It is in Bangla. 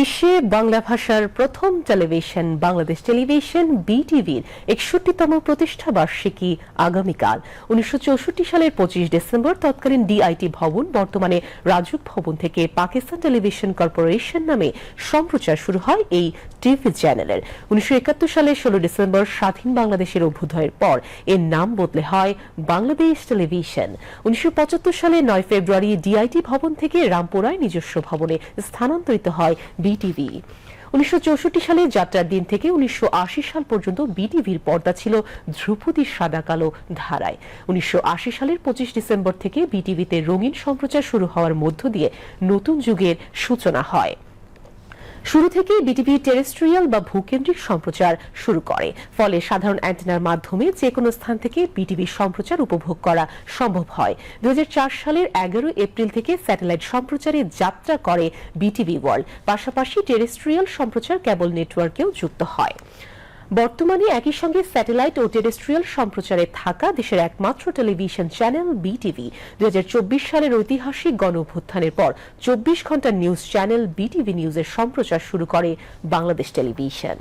বিশ্বে বাংলা ভাষার প্রথম টেলিভিশন বাংলাদেশ টেলিভিশন বিটিভির একষট্টিতম প্রতিষ্ঠা বার্ষিকী আগামীকাল। উনিশশো সালের পঁচিশ ডিসেম্বর তৎকালীন ডিআইটি ভবন, বর্তমানে রাজুক ভবন থেকে পাকিস্তান টেলিভিশন কর্পোরেশন নামে সম্প্রচার শুরু হয় এই টিভি চ্যানেলের উনিশশো সালের ষোলো ডিসেম্বর স্বাধীন বাংলাদেশের অভ্যুদয়ের পর এর নাম বদলে হয় বাংলাদেশ টেলিভিশন উনিশশো পঁচাত্তর সালে নয় ফেব্রুয়ারি ডিআইটি ভবন থেকে রামপুরায় নিজস্ব ভবনে স্থানান্তরিত হয় বিটিভি। উনিশশো চৌষট্টি সালে যাত্রার দিন থেকে উনিশশো আশি সাল পর্যন্ত বিটিভির পর্দা ছিল ধ্রুপদী সাদা কালো ধারায়। উনিশশো আশি সালের পঁচিশ ডিসেম্বর থেকে বিটিভিতে রঙিন সম্প্রচার শুরু হওয়ার মধ্য দিয়ে নতুন যুগের সূচনা হয়। শুরু থেকেই বিটিভি টেরেস্ট্রিয়াল বা ভূকেন্দ্রিক সম্প্রচার শুরু করে। ফলে সাধারণ অ্যান্টেনার মাধ্যমে যে কোনো স্থান থেকে বিটিভি সম্প্রচার উপভোগ করা সম্ভব হয়। দু হাজার চার সালের এগারো এপ্রিল থেকে স্যাটেলাইট সম্প্রচারে যাত্রা করে বিটিভি ওয়ার্ল্ড। পাশাপাশি টেরেস্ট্রিয়াল সম্প্রচার কেবল নেটওয়ার্কেও যুক্ত হয়। বর্তমানে একই সঙ্গে স্যাটেলাইট ও টেরেস্ট্রিয়াল সম্প্রচারে থাকা দেশের একমাত্র টেলিভিশন চ্যানেল বিটিভি। দু হাজার চব্বিশ সালের ঐতিহাসিক গণ অভ্যুত্থানের পর চব্বিশ ঘণ্টা নিউজ চ্যানেল বিটিভি নিউজের সম্প্রচার শুরু করে বাংলাদেশ টেলিভিশন।